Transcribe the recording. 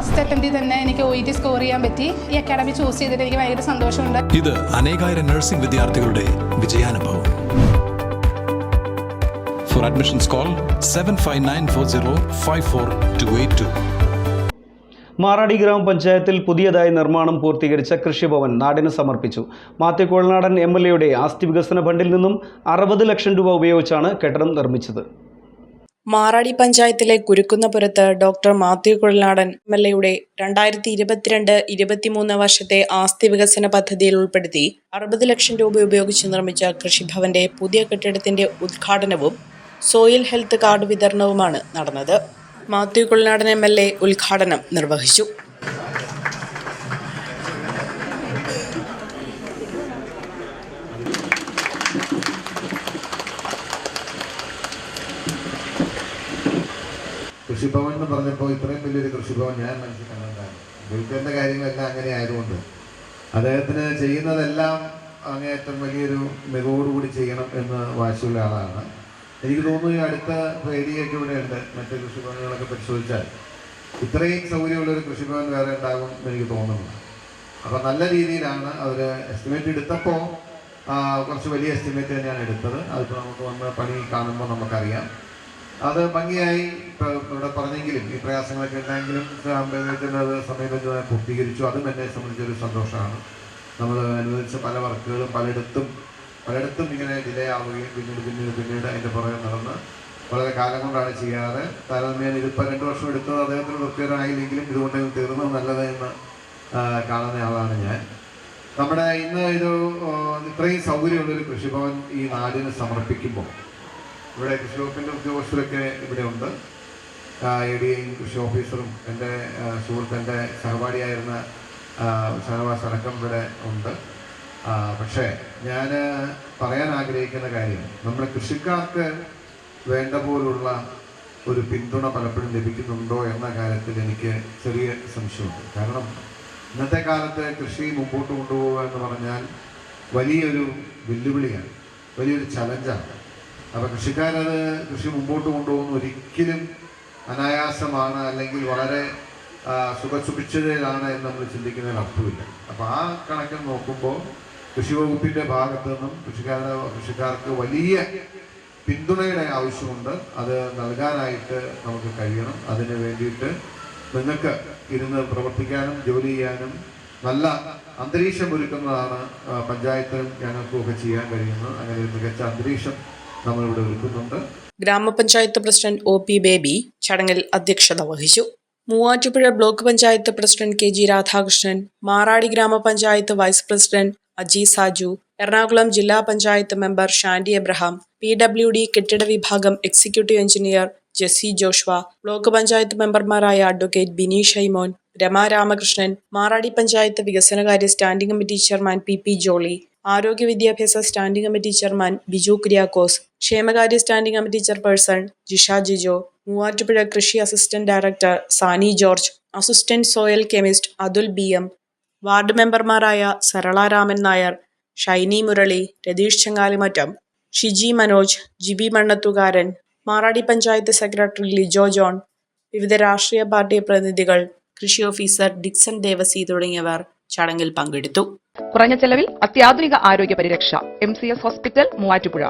First അറ്റംപ്റ്റിൽ തന്നെ എനിക്ക് O E T score ചെയ്യാൻ പറ്റി. ഈ അക്കാഡമി ചൂസ് ചെയ്തിട്ട് എനിക്ക് ഭയങ്കര സന്തോഷമുണ്ട്. ഇത് അനേകായിരം നഴ്സിംഗ് വിദ്യാർത്ഥികളുടെ വിജയാനുഭവം. For admissions call seven five nine four zero five four two eight two Maradi ഗ്രാമപഞ്ചായത്തിൽ പുതിയതായി നിർമ്മാണം പൂർത്തീകരിച്ച കൃഷിഭവൻ നാടിന് സമർപ്പിച്ചു. മാത്യു കോളനാടൻ എം എൽ എയുടെ ആസ്തി വികസന ഫണ്ടിൽ നിന്നും അറുപത് ലക്ഷം രൂപ ഉപയോഗിച്ചാണ് കെട്ടിടം നിർമ്മിച്ചത്. മാറാടി പഞ്ചായത്തിലെ കുരുക്കുന്നപുരത്ത് doctor Mathew Kuzhalnadan M L എയുടെ രണ്ടായിരത്തി ഇരുപത്തിരണ്ട് ഇരുപത്തിമൂന്ന് വർഷത്തെ ആസ്തി വികസന പദ്ധതിയിൽ ഉൾപ്പെടുത്തി അറുപത് ലക്ഷം രൂപ ഉപയോഗിച്ച് നിർമ്മിച്ച കൃഷിഭവന്റെ പുതിയ കെട്ടിടത്തിന്റെ ഉദ്ഘാടനവും സോയിൽ ഹെൽത്ത് കാർഡ് വിതരണവുമാണ് നടന്നത്. Mathew Kuzhalnadan M L A ഉദ്ഘാടനം നിർവഹിച്ചു. കൃഷിഭവൻ എന്ന് പറഞ്ഞപ്പോൾ ഇത്രയും വലിയൊരു കൃഷിഭവൻ ഞാൻ മനസ്സിൽ കണ്ടതാണ്. ദുൽഖറിന്റെ കാര്യങ്ങളെല്ലാം അങ്ങനെ ആയതുകൊണ്ട്. അദ്ദേഹത്തിന് ചെയ്യുന്നതെല്ലാം അങ്ങേയറ്റം വലിയൊരു മികവോടുകൂടി ചെയ്യണം എന്ന് വാശിയുള്ള ആളാണ്. എനിക്ക് തോന്നുന്നു ഈ അടുത്ത ഏരിയയൊക്കെ ഇവിടെ ഉണ്ട് മറ്റ് കൃഷിഭവനുകളൊക്കെ പരിശോധിച്ചാൽ. ഇത്രയും സൗകര്യമുള്ള ഒരു കൃഷിഭവൻ വേറെ ഉണ്ടാകും എന്ന് എനിക്ക് തോന്നുന്നു. അപ്പം നല്ല രീതിയിലാണ് അവർ എസ്റ്റിമേറ്റ് എടുത്തപ്പോൾ കുറച്ച് വലിയ എസ്റ്റിമേറ്റ് തന്നെയാണ് എടുത്തത്. അതിപ്പോൾ നമുക്ക് വന്ന് പണി കാണുമ്പോൾ നമുക്കറിയാം. അത് ഭംഗിയായി ഇവിടെ ഈ പ്രയാസങ്ങളൊക്കെ ഉണ്ടെങ്കിലും അമ്പലത്തിന്റെ സമയബന്ധിതമായി പൂർത്തീകരിച്ചു. അതും എന്നെ സംബന്ധിച്ചൊരു സന്തോഷമാണ്. നമ്മൾ അനുവദിച്ച പല വർക്കുകളും പലയിടത്തും പലയിടത്തും ഇങ്ങനെ ഡിലേ ആവുകയും പിന്നീട് പിന്നീട് പിന്നീട് അതിന്റെ പുറകെ നടന്ന് വളരെ കാലം കൊണ്ടാണ് ചെയ്യാറ്. താരതമ്യേന ഇതിപ്പോൾ രണ്ട് വർഷം എടുത്തത് അദ്ദേഹത്തിന് തൃപ്തികരമായില്ലെങ്കിലും ഇതുകൊണ്ട് തീർന്നത് നല്ലത് എന്ന് കാണുന്ന ആളാണ് ഞാൻ. നമ്മുടെ ഇന്ന് ഒരു ഇത്രയും സൗകര്യമുള്ളൊരു കൃഷിഭവൻ ഈ നാടിന് സമർപ്പിക്കുമ്പോൾ ഇവിടെ കൃഷി വകുപ്പിന്റെ ഉദ്യോഗസ്ഥരൊക്കെ ഇവിടെ ഉണ്ട്. എ ഡി ഐയും കൃഷി ഓഫീസറും എന്റെ ആ, സുഹൃത്ത് എന്റെ സഹപാഠിയായിരുന്ന സഹവാസ് അടക്കം ഇവിടെ ഉണ്ട്. പക്ഷേ ഞാൻ പറയാൻ ആഗ്രഹിക്കുന്ന കാര്യം നമ്മുടെ കൃഷിക്കാർക്ക് വേണ്ട പോലുള്ള ഒരു പിന്തുണ പലപ്പോഴും ലഭിക്കുന്നുണ്ടോ എന്ന കാര്യത്തിൽ എനിക്ക് ചെറിയ സംശയമുണ്ട്. കാരണം ഇന്നത്തെ കാലത്ത് കൃഷി മുമ്പോട്ട് കൊണ്ടുപോകുക എന്ന് പറഞ്ഞാൽ വലിയൊരു വെല്ലുവിളിയാണ് വലിയൊരു ചലഞ്ചാണ് അപ്പോൾ കൃഷിക്കാരത് കൃഷി മുമ്പോട്ട് കൊണ്ടുപോകുന്ന ഒരിക്കലും അനായാസമാണ് അല്ലെങ്കിൽ വളരെ സുഖസുഭിക്ഷതയിലാണ് എന്ന് നമ്മൾ ചിന്തിക്കുന്നതിന് അർത്ഥമില്ല. അപ്പോൾ ആ കണക്കിൽ നോക്കുമ്പോൾ കൃഷി വകുപ്പിന്റെ ഭാഗത്തു നിന്നും കൃഷിക്കാരുടെ കൃഷിക്കാർക്ക് വലിയ പിന്തുണയുടെ ആവശ്യമുണ്ട്. അത് നൽകാനായിട്ട് നമുക്ക് കഴിയണം. അതിന് വേണ്ടിയിട്ട് നിങ്ങൾക്ക് ഇരുന്ന് പ്രവർത്തിക്കാനും ജോലി ചെയ്യാനും നല്ല അന്തരീക്ഷം ഒരുക്കുന്നതാണ് പഞ്ചായത്തിനും ഞങ്ങൾക്കും ഒക്കെ ചെയ്യാൻ കഴിയുന്നത്. അങ്ങനെ ഒരു മികച്ച അന്തരീക്ഷം നമ്മളിവിടെ ഒരുക്കുന്നുണ്ട്. ഗ്രാമപഞ്ചായത്ത് പ്രസിഡന്റ് ഒ പി ബേബി ചടങ്ങിൽ അധ്യക്ഷത വഹിച്ചു. Muvattupuzha block panchayat president K G Radhakrishnan Maradi ഗ്രാമപഞ്ചായത്ത് വൈസ് പ്രസിഡന്റ് അജി സാജു എറണാകുളം ജില്ലാ panchayat member Shandy Abraham P W D കെട്ടിട വിഭാഗം executive engineer Jessy Joshua block panchayat മെമ്പർമാരായ അഡ്വക്കേറ്റ് ബിനീഷ് ഷൈമോൻ രമ രാമകൃഷ്ണൻ മാറാടി പഞ്ചായത്ത് വികസനകാര്യ standing committee chairman P P Jolly ആരോഗ്യ വിദ്യാഭ്യാസ standing committee chairman Biju Kuriakose ക്ഷേമകാര്യ standing committee chairperson Jisha Jijo Muvattupuzha കൃഷി assistant director Sani George assistant Soyal chemist Athul B M ward മെമ്പർമാരായ Sarala Raman Nair Shiny Murali Ratheesh Chengalimattam Shiji Manoj Jibi Mannathukaran Maradi panchayat secretary Lijo John വിവിധ രാഷ്ട്രീയ party പ്രതിനിധികൾ കൃഷി ഓഫീസർ ഡിക്സൺ ദേവസി തുടങ്ങിയവർ. ചടങ്ങിൽ പങ്കെടുത്തു. കുറഞ്ഞ ചെലവിൽ അത്യാധുനിക ആരോഗ്യ പരിരക്ഷ M C S hospital Muvattupuzha.